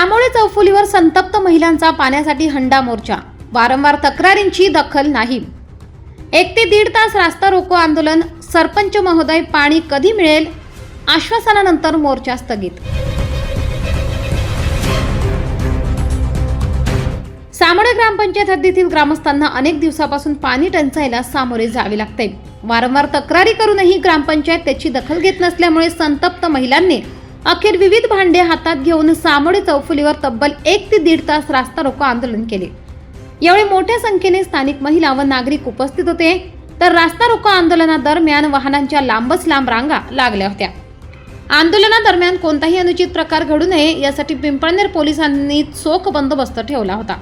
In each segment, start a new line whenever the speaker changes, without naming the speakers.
सामोळे चौफुलीवर संतप्त महिलांचा पाण्यासाठी हंडा मोर्चा. वारंवार तक्रारींची दखल नाही. एक ते दीड तास रास्ता रोको आंदोलन सरपंच महोदय पाणी कधी मिळेल? आश्वासनानंतर मोर्चा स्थगित. सामोडे ग्रामपंचायत हद्दीतील ग्रामस्थांना अनेक दिवसापासून पाणी टंचाईला सामोरे जावे लागते. वारंवार तक्रारी करूनही ग्रामपंचायत त्याची दखल घेत नसल्यामुळे संतप्त महिलांनी अखेर विविध भांडे हातात घेऊन सामोडे चौफुलीवर तब्बल एक ते दीड तास रास्ता रोको आंदोलन केले. यावेळी मोठ्या संख्येने स्थानिक महिला व नागरिक उपस्थित होते. तर रास्ता रोको आंदोलनादरम्यान वाहनांच्या लांबच लांब रांगा लागल्या होत्या. आंदोलनादरम्यान कोणताही अनुचित प्रकार घडू नये यासाठी पिंपळनेर पोलिसांनी चोख बंदोबस्त ठेवला होता.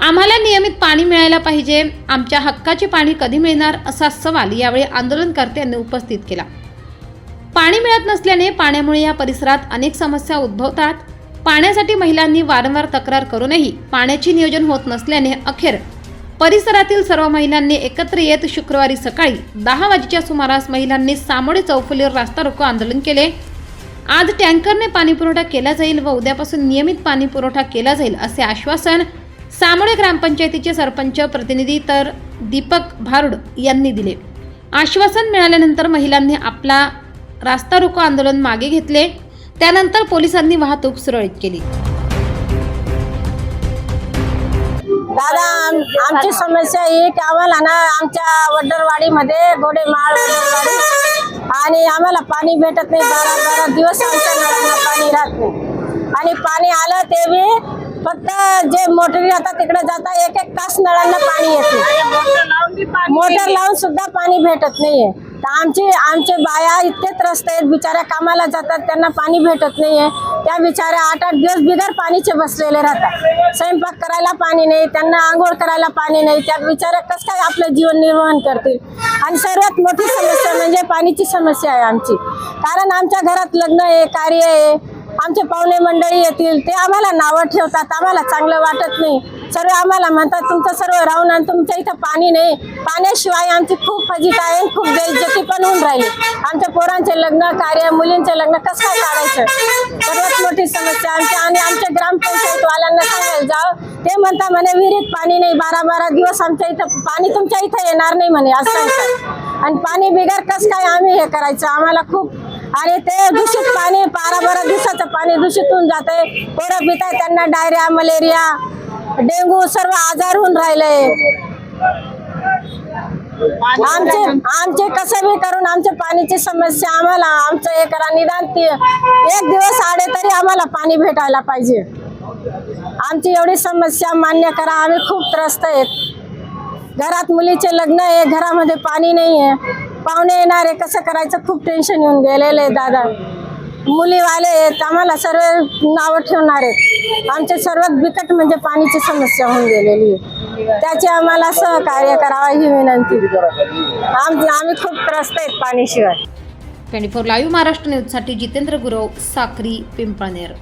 आम्हाला नियमित पाणी मिळायला पाहिजे. आमच्या हक्काचे पाणी कधी मिळणार असा सवाल यावेळी आंदोलनकर्त्यांनी उपस्थित केला. पाणी मिळत नसल्याने पाण्यामुळे या परिसरात अनेक समस्या उद्भवतात. पाण्यासाठी महिलांनी वारंवार तक्रार करूनही पाण्याचे नियोजन होत नसल्याने अखेर परिसरातील सर्व महिलांनी एकत्र येत शुक्रवारी सकाळी दहा वाजेच्या सुमारास महिलांनी सामोडे चौफुलीवर रास्ता रोको आंदोलन केले. आज टँकरने पाणीपुरवठा केला जाईल व उद्यापासून नियमित पाणीपुरवठा केला जाईल असे आश्वासन सामोडे ग्रामपंचायतीचे सरपंच प्रतिनिधी तर दीपक भारुड यांनी दिले. आश्वासन मिळाल्यानंतर महिलांनी आपला रास्ता रोको आंदोलन मागे घेतले त्यानंतर पोलिसांनी वाहतूक सुरळीत केली.
दादा आम- आमची समस्या ही की आम्हाला ना आमच्या वड्डरवाडीमध्ये गोडेमाळ वड्डरवाडी आणि आम्हाला पाणी भेटत नाही बारा बारा दिवस आमच्या नळांना पाणी राहत नाही. आणि पाणी आलं ते बी फक्त जे मोटरी राहतात तिकडे जाता एक एक तास नळांना पाणी येत नाही. मोटर लावून सुद्धा पाणी भेटत नाहीये. तर आमचे आमचे बाया इतके त्रस्त आहेत बिचाऱ्या कामाला जातात त्यांना पाणी भेटत नाहीये. त्या बिचाऱ्या आठ आठ दिवस बिगर पाणीचे बसलेले राहतात. स्वयंपाक करायला पाणी नाही त्यांना आंघोळ करायला पाणी नाही. त्या बिचाऱ्या कसं काय आपलं जीवन निर्वहन करतील? आणि सर्वात मोठी समस्या म्हणजे पाणीची समस्या आहे आमची. कारण आमच्या घरात लग्न आहे कार्य आहे. आमचे पाहुणे मंडळी येतील ते आम्हाला नावं ठेवतात आम्हाला चांगलं वाटत नाही. सर्व आम्हाला म्हणतात तुमचं सर्व राहून आणि तुमच्या इथं पाणी नाही. पाण्याशिवाय आमची खूप फजित आहे खूप बेइज्जती पण होऊन राहिली. आमच्या पोरांचे लग्न कार्य मुलींचे लग्न कसं काय काढायचं? सर्वात मोठी समस्या आमच्या आणि आमच्या ग्रामपंचायतवाल्यांना सांगायला जाव. ते म्हणता म्हणे विहिरीत पाणी नाही बारा बारा दिवस आमच्या इथं पाणी तुमच्या इथं येणार नाही म्हणे. असं सांगतात आणि पाणी बिगर कसं काय आम्ही हे करायचं? आम्हाला खूप आणि ते दूषित पाणी बारा बारा दिवसाचं पाणी दूषित होऊन जाते पोरं पित आहे त्यांना डायरिया मलेरिया डेंगू सर्व आजार होऊन राहिले आमचे आमचे कसं बी करून आमच्या पाण्याची समस्या आम्हाला आमचं हे करा निदान एक दिवस आडे तरी आम्हाला पाणी भेटायला पाहिजे. आमची एवढी समस्या मान्य करा आम्ही खूप त्रस्त आहेत. घरात मुलीचे लग्न आहे घरामध्ये पाणी नाही आहे पाहुणे येणार आहे कसं करायचं? खूप टेन्शन येऊन गेलेलं आहे दादा. मुलीवाले आहेत आम्हाला सर्व नावं ठेवणार आहेत. आमचे सर्वात बिकट म्हणजे पाण्याची समस्या होऊन गेलेली आहे. त्याची आम्हाला सहकार्य करावं ही विनंती. आम आम्ही खूप त्रस्त आहेत पाणीशिवाय.
ट्वेंटी फोर लाईव्ह महाराष्ट्र न्यूजसाठी जितेंद्र गुरव साक्री पिंपळनेर.